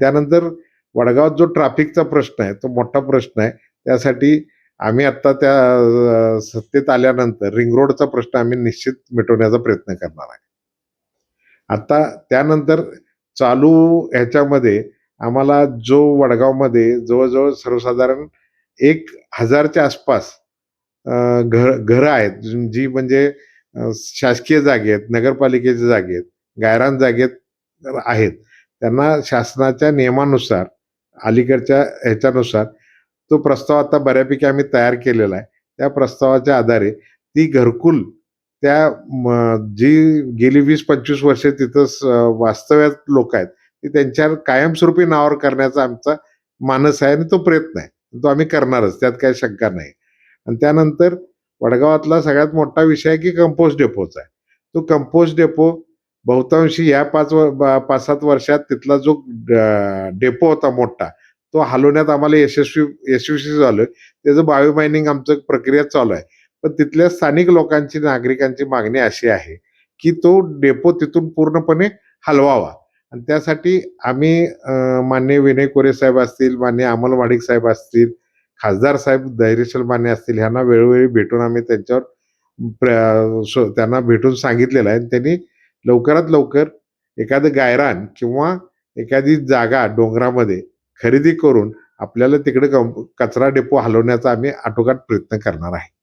त्यानंतर वडगावात जो ट्रॅफिकचा प्रश्न आहे तो मोठा प्रश्न आहे. त्यासाठी आम्ही आता त्या सत्तेत आल्यानंतर रिंग रोडचा प्रश्न आम्ही निश्चित मिटवण्याचा प्रयत्न करणार आहे. आता त्यानंतर चालू ह्याच्यामध्ये आम्हाला जो वडगावमध्ये जवळजवळ सर्वसाधारण एक हजारच्या आसपास घर घरं आहेत जी- म्हणजे अ, शासकीय जागेत नगरपालिकेच्या जागेत गायरान जागेत आहेत. त्यांना शासनाच्या नियमानुसार अलीकडच्या ह्याच्यानुसार तो प्रस्ताव आता बऱ्यापैकी आम्ही तयार केलेला आहे. त्या प्रस्तावाच्या आधारे ती घरकुल त्या म, जी गेली वीस पंचवीस वर्षे तिथं वास्तव्यात लोक आहेत ती त्यांच्या कायमस्वरूपी नावावर करण्याचा आमचा मानस आहे आणि तो प्रयत्न आहे. तो आम्ही करणारच त्यात काही शंका नाही. आणि त्यानंतर वडगावातला सगळ्यात मोठा विषय आहे की कंपोस्ट डेपोचा आहे. तो कंपोस्ट डेपो बहुतांशी या पाच व- पाच सात वर्षात तिथला जो ड- डेपो होता मोठा तो हलवण्यात आम्हाला यशस्वी यशस्वी झालोय. त्याचं बायो मायनिंग आमचं प्रक्रिया चालू आहे. पण तिथल्या स्थानिक लोकांची नागरिकांची मागणी अशी आहे की तो डेपो तिथून पूर्णपणे हलवावा. आणि त्यासाठी आम्ही मान्य विनय कोरे साहेब असतील मान्य अमल वाडिक साहेब असतील खासदार साहेब धैर्यशील माने असतील ह्यांना वेळोवेळी भेटून आम्ही त्यांच्यावर प्र- त्यांना भेटून सांगितलेलं आहे. आणि त्यांनी लवकरात लवकर एखादं गायरान किंवा एखादी जागा डोंगरामध्ये खरेदी करून आपल्याला तिकडे कं- कचरा डेपो हलवण्याचा आम्ही आटोकाट प्रयत्न करणार आहे.